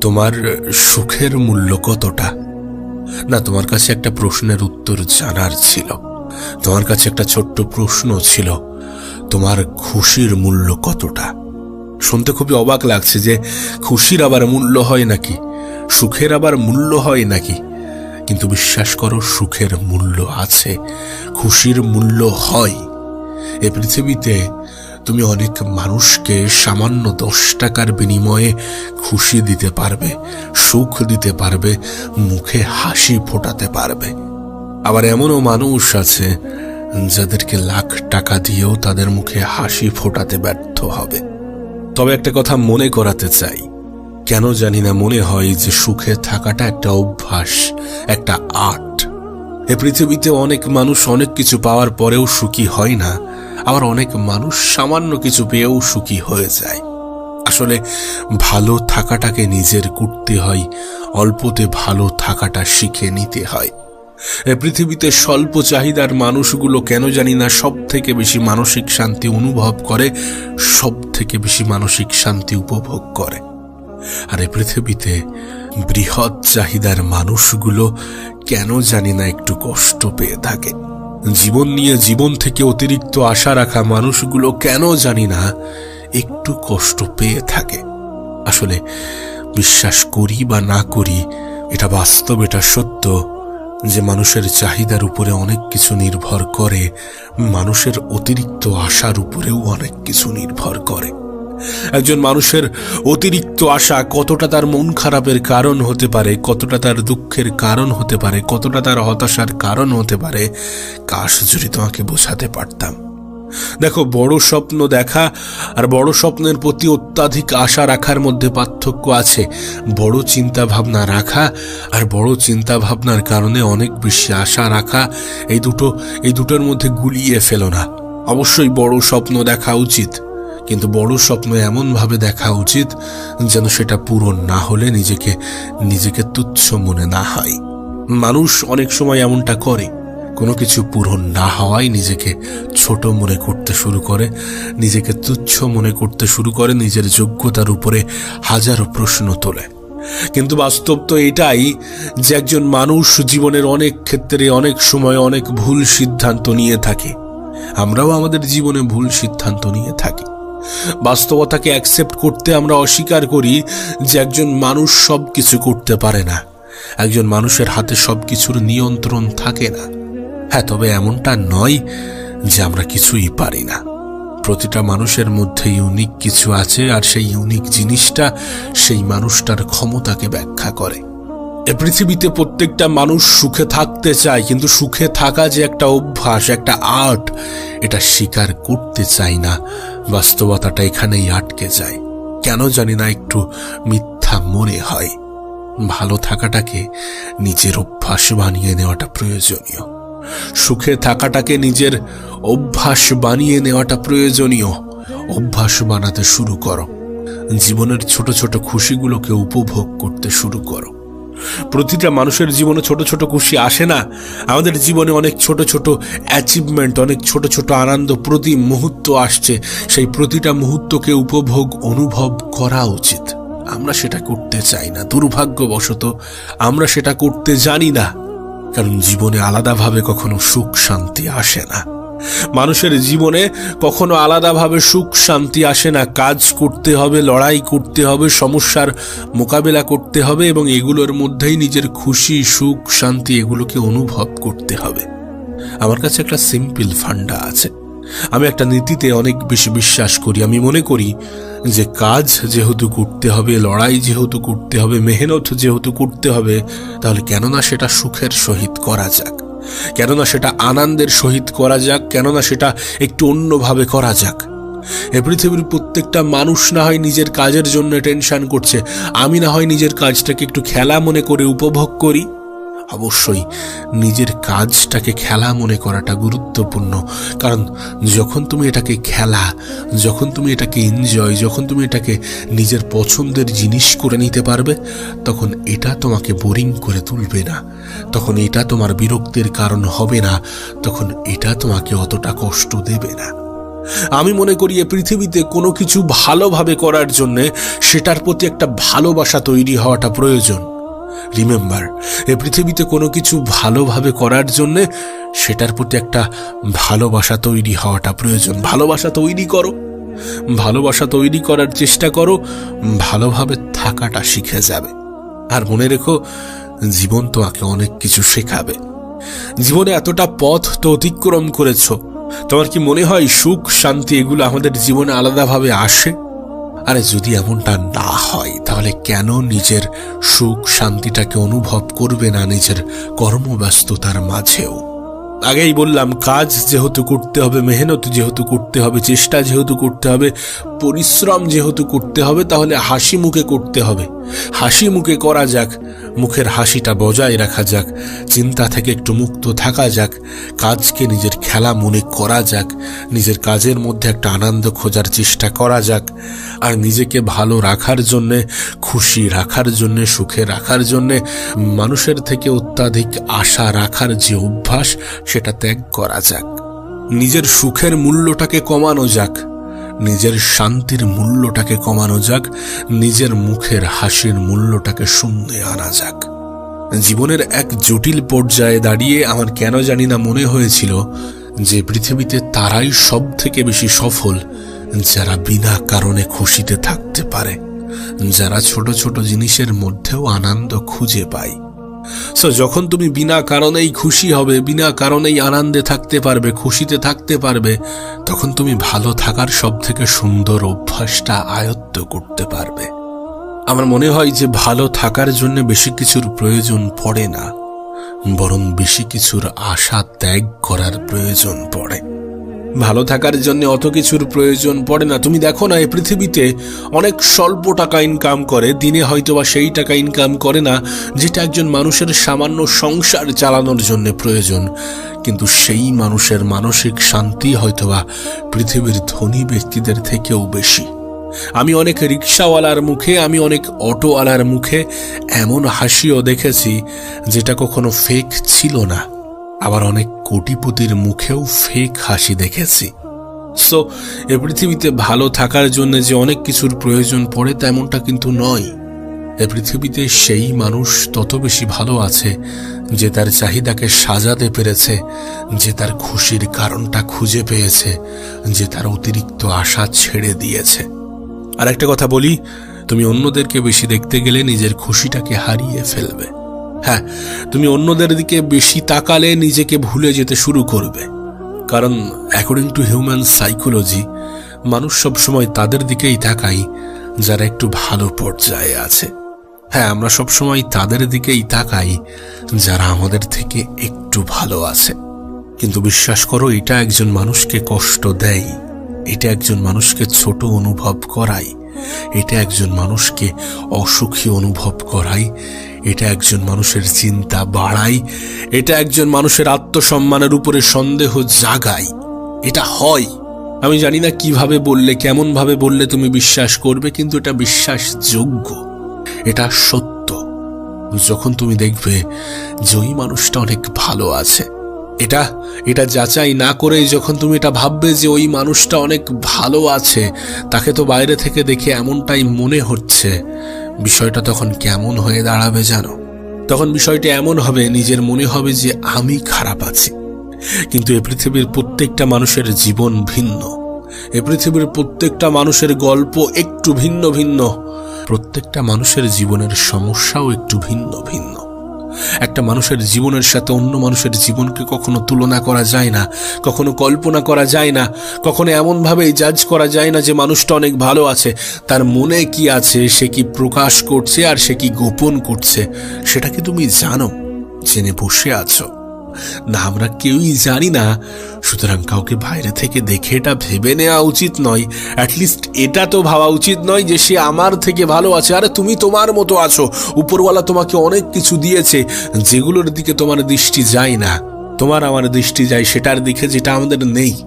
তোমার সুখের মূল্য কতটা? না, তোমার কাছে একটা প্রশ্নের উত্তর জানার ছিল। তোমার কাছে একটা ছোট্ট প্রশ্ন ছিল, তোমার খুশির মূল্য কতটা? শুনতে খুবই অবাক লাগছে যে খুশির আবার মূল্য হয় নাকি? সুখের আবার মূল্য হয় নাকি? কিন্তু বিশ্বাস করো, সুখের মূল্য আছে, খুশির মূল্য হয়। এ পৃথিবীতে তুমি অনেক মানুষকে সামান্য দশ টাকার বিনিময়ে খুশি দিতে পারবে, সুখ দিতে পারবে, মুখে হাসি ফোটাতে পারবে। আবার এমনও মানুষ আছে যাদেরকে লাখ টাকা দিয়েও তাদের মুখে হাসি ফোটাতে ব্যর্থ হবে। তবে একটা কথা মনে করাতে চাই। কেন জানি না মনে হয় যে সুখে থাকাটা একটা অভ্যাস, একটা আর্ট। এ পৃথিবীতে অনেক মানুষ অনেক কিছু পাওয়ার পরেও সুখী হয় না। আবার অনেক মানুষ সামান্য কিছু পেয়েও সুখী হয়ে যায়। আসলে ভালো থাকাটাকে নিজের করতে হয়, অল্পতে ভালো থাকাটা শিখে নিতে হয়। পৃথিবীতে স্বল্প চাহিদার মানুষগুলো কেন জানি না সব থেকে বেশি মানসিক শান্তি অনুভব করে সব থেকে বেশি মানসিক শান্তি উপভোগ করে। আর এই পৃথিবীতে বৃহৎ চাহিদার মানুষগুলো কেন জানি না একটু কষ্ট পেয়ে থাকে। জীবন নিয়ে জীবন থেকে অতিরিক্ত আশা রাখা মানুষগুলো কেন জানি না, একটু কষ্ট পেয়ে থাকে। আসলে বিশ্বাস করি বা না করি, এটা বাস্তব, এটা সত্য যে মানুষের চাহিদার উপরে অনেক কিছু নির্ভর করে, মানুষের অতিরিক্ত আশার উপরেও অনেক কিছু নির্ভর করে। একজন মানুষের অতিরিক্ত আশা কতটা তার মন খারাপের কারণ হতে পারে, কতটা তার দুঃখের কারণ হতে পারে, কতটা তার হতাশার কারণ হতে পারে কাশ যদি তোমাকে বোঝাতে পারতাম। দেখো, বড় স্বপ্ন দেখা আর বড় স্বপ্নের প্রতি অত্যাধিক আশা রাখার মধ্যে পার্থক্য আছে। বড় চিন্তা ভাবনা রাখা আর বড় চিন্তা ভাবনার কারণে অনেক বেশি আশা রাখা এই দুটো, এই দুটোর মধ্যে গুলিয়ে ফেলো না। অবশ্যই বড় স্বপ্ন দেখা উচিত। কিন্তু বড় স্বপ্ন এমনভাবে দেখা উচিত যেন সেটা পূরণ না হলে নিজেকে নিজেকে তুচ্ছ মনে না হয়। মানুষ অনেক সময় এমনটা করে। কোনো কিছু পূরণ না হওয়ায় নিজেকে ছোট মনে করতে শুরু করে, নিজেকে তুচ্ছ মনে করতে শুরু করে, নিজের যোগ্যতার উপরে হাজারো প্রশ্ন তোলে। কিন্তু বাস্তব তো এটাই যে একজন মানুষ জীবনের অনেক ক্ষেত্রে, অনেক সময় অনেক ভুল সিদ্ধান্ত নিয়ে থাকে। আমরাও আমাদের জীবনে ভুল সিদ্ধান্ত নিয়ে থাকি। বাস্তবতাকে অ্যাকসেপ্ট করতে আমরা অস্বীকার করি যে একজন মানুষ সব কিছু করতে পারে না। একজন মানুষের হাতে সব কিছুর নিয়ন্ত্রণ থাকে না। হ্যাঁ তবে এমনটা নয় যে আমরা কিছুই পারি না। প্রতিটা মানুষের মধ্যে ইউনিক কিছু আছে আর সেই ইউনিক জিনিসটা সেই মানুষটার ক্ষমতাকে ব্যাখ্যা করে। এ পৃথিবীতে প্রত্যেকটা মানুষ সুখে থাকতে চায়, কিন্তু সুখে থাকা যে একটা অভ্যাস, একটা আর্ট, এটা স্বীকার করতে চাই না। বাস্তবতাটা এখানেই আটকে যায়। কেন জানি না একটু মিথ্যা মনে হয়। ভালো থাকাটাকে নিজের অভ্যাস বানিয়ে নেওয়াটা প্রয়োজনীয়। সুখে থাকাটাকে নিজের অভ্যাস বানিয়ে নেওয়াটা প্রয়োজনীয়। অভ্যাস বানাতে শুরু করো। জীবনের ছোট ছোট খুশিগুলোকে উপভোগ করতে শুরু করো। প্রতিটা মানুষের জীবনে ছোট ছোট খুশি আসে না। আমাদের জীবনে অনেক ছোট ছোট অ্যাচিভমেন্ট অনেক ছোট ছোট আনন্দ প্রতি মুহূর্ত আসছে। সেই প্রতিটা মুহূর্তকে উপভোগ, অনুভব করা উচিত। আমরা সেটা করতে চাই না। দুর্ভাগ্যবশত আমরা সেটা করতে জানি না। কারণ জীবনে আলাদাভাবে কখনো সুখ শান্তি আসে না। মানুষের জীবনে কখনো আলাদাভাবে সুখ, শান্তি আসে না। কাজ করতে হবে, লড়াই করতে হবে, সমস্যার মোকাবেলা করতে হবে এবং এগুলোর মধ্যেই নিজের খুশি, সুখ, শান্তি এগুলোকে অনুভব করতে হবে। আমার কাছে একটা সিম্পল ফান্ডা আছে। আমি একটা নীতিতে অনেক বেশি বিশ্বাস করি। আমি মনে করি যে কাজ যেহেতু করতে হবে, লড়াই যেহেতু করতে হবে, মেহনত যেহেতু করতে হবে, তাহলে কেননা সেটা সুখের সহিত করা যাক। কেননা সেটা আনন্দের সহিত করা যাক, কেননা সেটা একটু অন্যভাবে করা যাক। এ পৃথিবীর প্রত্যেকটা মানুষ না হয় নিজের কাজের জন্য টেনশন করছে। আমি না হয় নিজের কাজটাকে একটু খেলা মনে করে উপভোগ করি। অবশ্যই নিজের কাজটাকে খেলা মনে করাটা গুরুত্বপূর্ণ। কারণ যখন তুমি এটাকে খেলা, যখন তুমি এটাকে এনজয় যখন তুমি এটাকে নিজের পছন্দের জিনিস করে নিতে পারবে, তখন এটা তোমাকে বোরিং করে তুলবে না। তখন এটা তোমার বিরক্তির কারণ হবে না। তখন এটা তোমাকে অতটা কষ্ট দেবে না। আমি মনে করি এ পৃথিবীতে কোনো কিছু ভালোভাবে করার জন্যে সেটার প্রতি একটা ভালোবাসা তৈরি হওয়াটা প্রয়োজন। রিমেম্বার এ পৃথিবীতে কোনো কিছু ভালোভাবে করার জন্যে সেটার প্রতি একটা ভালোবাসা তৈরি হওয়াটা প্রয়োজন। ভালোবাসা তৈরি করো। ভালোবাসা তৈরি করার চেষ্টা করো। ভালোভাবে থাকাটা শিখে যাবে। আর মনে রেখো, জীবন তোমাকে অনেক কিছু শেখাবে। জীবনে এতটা পথ তো অতিক্রম করেছ। তোমার কি মনে হয় সুখ, শান্তি, এগুলো আমাদের জীবনে আলাদাভাবে আসে? আরে যদি এমনটা না হয়, তাহলে কেন নিজের সুখ শান্তিটাকে অনুভব করবে না নিজের কর্মব্যস্ততার মাঝেও? আগেই বললাম, কাজ যেহেতু করতে হবে, মেহনত যেহেতু করতে হবে, চেষ্টা যেহেতু করতে হবে, পরিশ্রম যেহেতু করতে হবে, তাহলে হাসি মুখে করতে হবে। হাসি মুখে করা যাক, মুখের হাসিটা বজায় রাখা যাক, চিন্তা থেকে একটু মুক্ত থাকা যাক, কাজকে নিজের খেলা মনে করা যাক, নিজের কাজের মধ্যে একটা আনন্দ খোঁজার চেষ্টা করা যাক, আর নিজেকে ভালো রাখার জন্যে, খুশি রাখার জন্যে, সুখে রাখার জন্যে, মানুষের থেকে অত্যাধিক আশা রাখার যে অভ্যাস, সেটা ত্যাগ করা যাক। নিজের সুখের মূল্যটাকে কমানো যাক নিজের শান্তির মূল্যটাকে কমানো যাক, নিজের মুখের হাসির মূল্যটাকে শূন্যে আনা যাক। জীবনের এক জটিল পর্যায়ে দাঁড়িয়ে আমার কেন জানি না মনে হয়েছিল যে পৃথিবীতে তারাই সব থেকে বেশি সফল, যারা বিনা কারণে খুশিতে থাকতে পারে, যারা ছোট ছোট জিনিসের মধ্যেও আনন্দ খুঁজে পায়। সো যখন তুমি বিনা কারণেই খুশি হবে, বিনা কারণেই আনন্দে থাকতে পারবে, খুশিতে থাকতে পারবে, তখন তুমি ভালো থাকার সব থেকে সুন্দর অভ্যাসটা আয়ত্ত করতে পারবে। আমার মনে হয় যে ভালো থাকার জন্য বেশি কিছুর প্রয়োজন পড়ে না, বরং বেশি কিছুর আশা ত্যাগ করার প্রয়োজন পড়ে। ভালো থাকার জন্য অত কিছুর প্রয়োজন পড়ে না। তুমি দেখো না এই পৃথিবীতে অনেক স্বল্প টাকা ইনকাম করে, দিনে হয়তো বা সেই টাকা ইনকাম করে না, যেটা একজন মানুষের সামান্য সংসার চালানোর জন্য প্রয়োজন। কিন্তু সেই মানুষের মানসিক শান্তি হয়তোবা পৃথিবীর ধনী ব্যক্তিদের থেকেও বেশি। আমি অনেক রিক্সাওয়ালার মুখে, আমি অনেক অটোওয়ালার মুখে এমন হাসিও দেখেছি, যেটা কখনো ফেক ছিল না। আবার অনেক কোটিপতির মুখেও ফেক হাসি দেখেছি। সো এ পৃথিবীতে ভালো থাকার জন্য যে অনেক কিছুর প্রয়োজন পড়ে তেমনটা কিন্তু নয়। এ পৃথিবীতে সেই মানুষ তত বেশি ভালো আছে যে তার চাহিদাকে সাজাতে পেরেছে, যে তার খুশির কারণটা খুঁজে পেয়েছে, যে তার অতিরিক্ত আশা ছেড়ে দিয়েছে। আর একটা কথা বলি, তুমি অন্যদেরকে বেশি দেখতে গেলে নিজের খুশিটাকে হারিয়ে ফেলবে। হ্যাঁ তুমি অন্যদের দিকে বেশি তাকালে নিজেকে ভুলে যেতে শুরু করবে। কারণ অ্যাকর্ডিং টু হিউম্যান সাইকোলজি মানুষ সবসময় তাদের দিকেই তাকাই যারা একটু ভালো পর্যায়ে আছে। হ্যাঁ আমরা সবসময় তাদের দিকেই তাকাই, যারা আমাদের থেকে একটু ভালো আছে। কিন্তু বিশ্বাস করো, এটা একজন মানুষকে কষ্ট দেয়, এটা একজন মানুষকে ছোট অনুভব করায়, এটা একজন মানুষকে অসুখী অনুভব করায় এটা একজন মানুষের চিন্তা বাড়ায় এটা একজন মানুষের আত্মসম্মানের উপরে সন্দেহ জাগায় এটা হয়। আমি জানি না কীভাবে বললে কেমন ভাবে বললে তুমি বিশ্বাস করবে, কিন্তু এটা বিশ্বাসযোগ্য। এটা সত্য। যখন তুমি দেখবে যে ওই মানুষটা অনেক ভালো আছে, এটা এটা যাচাই না করে যখন তুমি এটা ভাববে যে ওই মানুষটা অনেক ভালো আছে, তাকে তো বাইরে থেকে দেখে এমনটাই মনে হচ্ছে বিষয়টা তখন কেমন হয়ে দাঁড়াবে জানো? তখন বিষয়টা এমন হবে, নিজের মনে হবে যে আমি খারাপ আছি। কিন্তু এ পৃথিবীর প্রত্যেকটা মানুষের জীবন ভিন্ন। এ পৃথিবীর প্রত্যেকটা মানুষের গল্প একটু ভিন্ন ভিন্ন। প্রত্যেকটা মানুষের জীবনের সমস্যাও একটু ভিন্ন ভিন্ন। একটা মানুষের জীবনের সাথে অন্য মানুষের জীবনকে কখনো তুলনা করা যায় না, কখনো কল্পনা করা যায় না, কখনো এমনভাবেই জাজ করা যায় না যে মানুষটা অনেক ভালো আছে। তার মনে কি আছে, সে কি প্রকাশ করছে আর সে কি গোপন করছে, সেটা কি তুমি জানো? জেনে বসে আছো। না, আমরা কেউই জানি না। সুতরাং কাউকে বাইরে থেকে দেখে এটা ভেবে নেওয়া উচিত নয়। অ্যাটলিস্ট এটা তো ভাবা উচিত নয় যে সে আমার থেকে ভালো আছে। আরে, তুমি তোমার মতো আছো। উপরওয়ালা তোমাকে অনেক কিছু দিয়েছে, যেগুলোর দিকে তোমার দৃষ্টি যায় না। তোমার আমার দৃষ্টি যায় সেটার দিকে যেটা আমাদের নেই।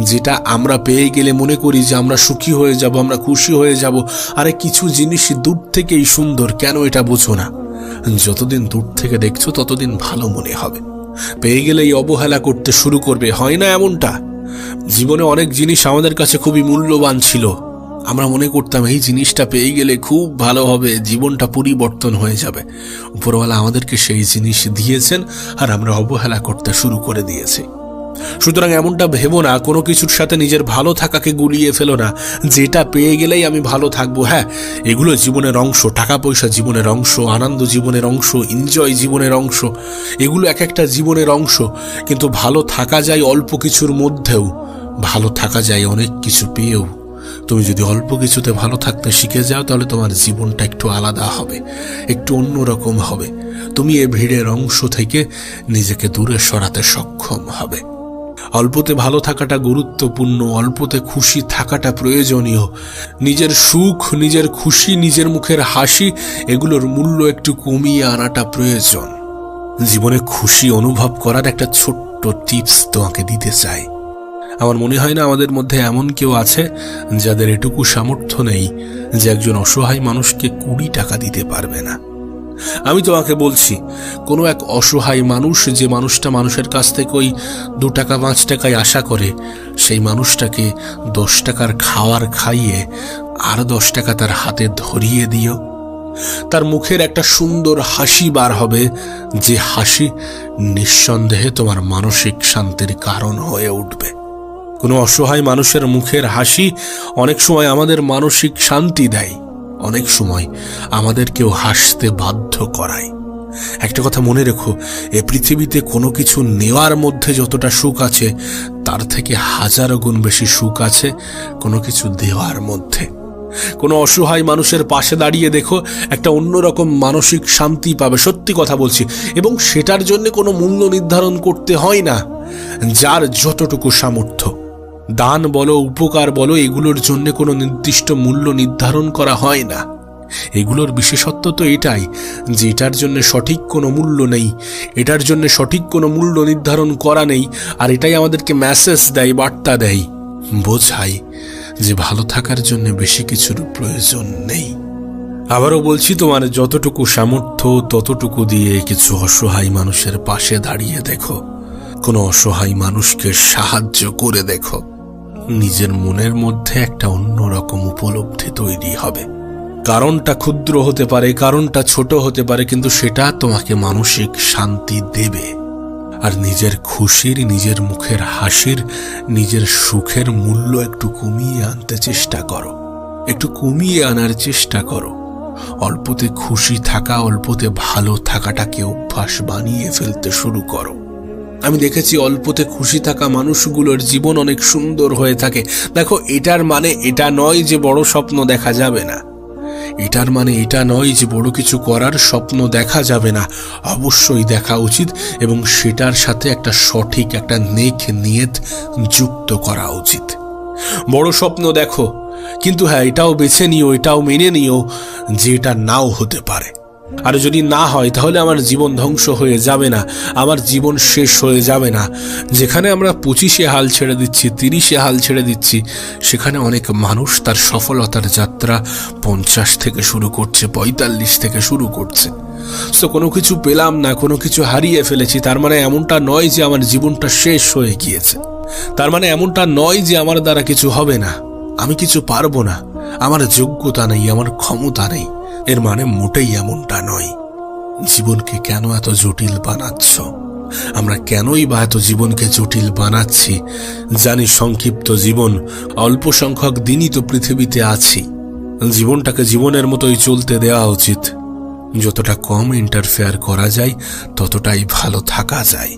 যেটা আমরা পেয়ে গেলে মনে করি যে আমরা সুখী হয়ে যাব, আমরা খুশি হয়ে যাব। আরে, কিছু জিনিস দূর থেকেই সুন্দর, কেন এটা বোঝো না? যতদিন দূর থেকে দেখছ, ততদিন ভালো মনে হবে। পেয়ে গেলেই অবহেলা করতে শুরু করবে, হয় না এমনটা? জীবনে অনেক জিনিস আমাদের কাছে খুবই মূল্যবান ছিল। আমরা মনে করতাম, এই জিনিসটা পেয়ে গেলে খুব ভালো হবে, জীবনটা পরিবর্তন হয়ে যাবে। উপরওয়ালা আমাদেরকে সেই জিনিস দিয়েছেন, আর আমরা অবহেলা করতে শুরু করে দিয়েছি। সুতরাং এমনটা ভেবো না, কোনো কিছুর সাথে নিজের ভালো থাকাকে গুলিয়ে ফেলো না। যেটা পেয়ে গেলেই আমি ভালো থাকব হ্যাঁ এগুলো জীবনের অংশ টাকা পয়সা জীবনের অংশ, আনন্দ জীবনের অংশ এনজয় জীবনের অংশ, এগুলো এক একটা জীবনের অংশ। কিন্তু ভালো থাকা যায় অল্প কিছুর মধ্যেও, ভালো থাকা যায় অনেক কিছু পেয়েও। তুমি যদি অল্প কিছুতে ভালো থাকতে শিখে যাও, তাহলে তোমার জীবনটা একটু আলাদা হবে, একটু অন্যরকম হবে। তুমি এ ভিড়ের অংশ থেকে নিজেকে দূরে সরাতে সক্ষম হবে। অল্পতে ভালো থাকাটা গুরুত্বপূর্ণ, অল্পতে খুশি থাকাটা প্রয়োজনীয়। নিজের সুখ, নিজের খুশি, নিজের মুখের হাসি, এগুলোর মূল্য একটু কমিয়ে আনাটা প্রয়োজন। জীবনে খুশি অনুভব করার একটা ছোট্ট টিপস তোমাকে দিতে চাই। আমার মনে হয় না আমাদের মধ্যে এমন কেউ আছে যাদের এটুকু সামর্থ্য নেই যে একজন অসহায় মানুষকে কুড়ি টাকা দিতে পারবে না। আমি তোমাকে বলছি, কোনো এক অসহায় মানুষ যে মানুষটা মানুষের কাছ থেকে ওই দু টাকা, পাঁচ টাকায় আশা করে, সেই মানুষটাকে দশ টাকার খাওয়ার খাইয়ে আর দশ টাকা তার হাতে ধরিয়ে দিও। তার মুখের একটা সুন্দর হাসি বার হবে, যে হাসি নিঃসন্দেহে তোমার মানসিক শান্তির কারণ হয়ে উঠবে। কোনো অসহায় মানুষের মুখের হাসি অনেক সময় আমাদের মানসিক শান্তি দেয়। অনেক সময় আমাদেরকেও হাসতে বাধ্য করায়। একটা কথা মনে রেখো, এ পৃথিবীতে কোনো কিছু নেওয়ার মধ্যে যতটা সুখ আছে, তার থেকে হাজারো গুণ বেশি সুখ আছে কোনো কিছু দেওয়ার মধ্যে। কোনো অসহায় মানুষের পাশে দাঁড়িয়ে দেখো, একটা অন্যরকম মানসিক শান্তি পাবে, সত্যি কথা বলছি। এবং সেটার জন্য কোনো মূল্য নির্ধারণ করতে হয় না, যার যতটুকু সামর্থ্য। দান বলো, উপকার বলো, এগুলোর জন্য কোনো নির্দিষ্ট মূল্য নির্ধারণ করা হয় না। এগুলোর বিশেষত্ব তো এটাই যে এটার জন্য সঠিক কোনো মূল্য নেই, এটার জন্য সঠিক কোনো মূল্য নির্ধারণ করা নেই, আর এটাই আমাদেরকে মেসেজ দেয়, বার্তা দেয়। বোঝাই যে ভালো থাকার জন্য বেশি কিছুর প্রয়োজন নেই। আবারও বলছি তোমার যতটুকু সামর্থ্য, ততটুকু দিয়ে কিছু অসহায় মানুষের পাশে দাঁড়িয়ে দেখো। কোনো অসহায় মানুষকে সাহায্য করে দেখো। নিজের মনের মধ্যে একটা অন্যরকম উপলব্ধি তৈরি হবে। কারণটা ক্ষুদ্র হতে পারে, কারণটা ছোট হতে পারে, কিন্তু সেটা তোমাকে মানসিক শান্তি দেবে। আর নিজের খুশির, নিজের মুখের হাসির, নিজের সুখের মূল্য একটু কমিয়ে আনতে চেষ্টা করো। একটু কমিয়ে আনার চেষ্টা করো। অল্পতে খুশি থাকা, অল্পতে ভালো থাকাটাকে অভ্যাস বানিয়ে ফেলতে শুরু করো। আমি দেখেছি অল্পতে খুশি থাকা মানুষগুলোর জীবন অনেক সুন্দর হয়ে থাকে। দেখো, এটার মানে এটা নয় যে বড় স্বপ্ন দেখা যাবে না। এটার মানে এটা নয় যে বড় কিছু করার স্বপ্ন দেখা যাবে না। অবশ্যই দেখা উচিত এবং সেটার সাথে একটা সঠিক, একটা নেক নিয়ত যুক্ত করা উচিত। বড় স্বপ্ন দেখো, কিন্তু হ্যাঁ এটাও বেছে নিও, এটাও মেনে নিও যে এটা নাও হতে পারে। আর যদি না হয়, তাহলে আমার জীবন ধ্বংস হয়ে যাবে না। আমার জীবন শেষ হয়ে যাবে না। যেখানে আমরা পঁচিশে হাল ছেড়ে দিচ্ছি, তিরিশে হাল ছেড়ে দিচ্ছি, সেখানে অনেক মানুষ তার সফলতার যাত্রা পঞ্চাশ থেকে শুরু করছে, পঁয়তাল্লিশ থেকে শুরু করছে। তো কোনো কিছু পেলাম না, কোনো কিছু হারিয়ে ফেলেছি, তার মানে এমনটা নয় যে আমার জীবনটা শেষ হয়ে গিয়েছে। তার মানে এমনটা নয় যে আমার দ্বারা কিছু হবে না। আমি কিছু পারব না। আমার যোগ্যতা নেই, আমার ক্ষমতা নেই। এর মানে মোটেই এমনটা নয়। জীবনকে কেন এত জটিল বানাচ্ছ? আমরা কেনই বা এত জীবনকে জটিল বানাচ্ছি? জানি সংক্ষিপ্ত জীবন, অল্প সংখ্যক দিনই তো পৃথিবীতে আছি। জীবনটাকে জীবনের মতোই চলতে দেওয়া উচিত। যতটা কম ইন্টারফেয়ার করা যায়, ততটাই ভালো থাকা যায়।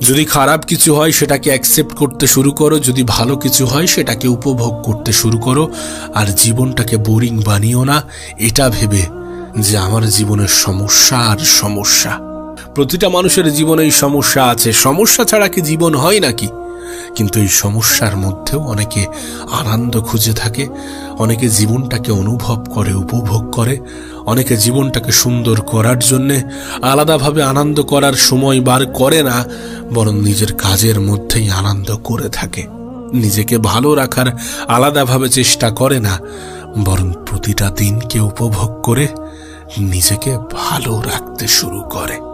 যদি খারাপ কিছু হয়, সেটাকে অ্যাকসেপ্ট করতে শুরু করো। যদি ভালো কিছু হয়, সেটাকে উপভোগ করতে শুরু করো। আর জীবনটাকে বোরিং বানিও না। এটা ভেবে যে আমার জীবনের সমস্যা আর সমস্যা। প্রতিটা মানুষের জীবনেই সমস্যা আছে। সমস্যা ছাড়া কি জীবন হয় নাকি? কিন্তু এই সমস্যার মধ্যেও অনেকে আনন্দ খুঁজে থাকে, অনেকে জীবনটাকে অনুভব করে, উপভোগ করে, অনেকে জীবনটাকে সুন্দর করার জন্যে আলাদাভাবে আনন্দ করার সময় বার করে না, বরং নিজের কাজের মধ্যেই আনন্দ করে থাকে। নিজেকে ভালো রাখার আলাদাভাবে চেষ্টা করে না, বরং প্রতিটা দিনকে উপভোগ করে নিজেকে ভালো রাখতে শুরু করে।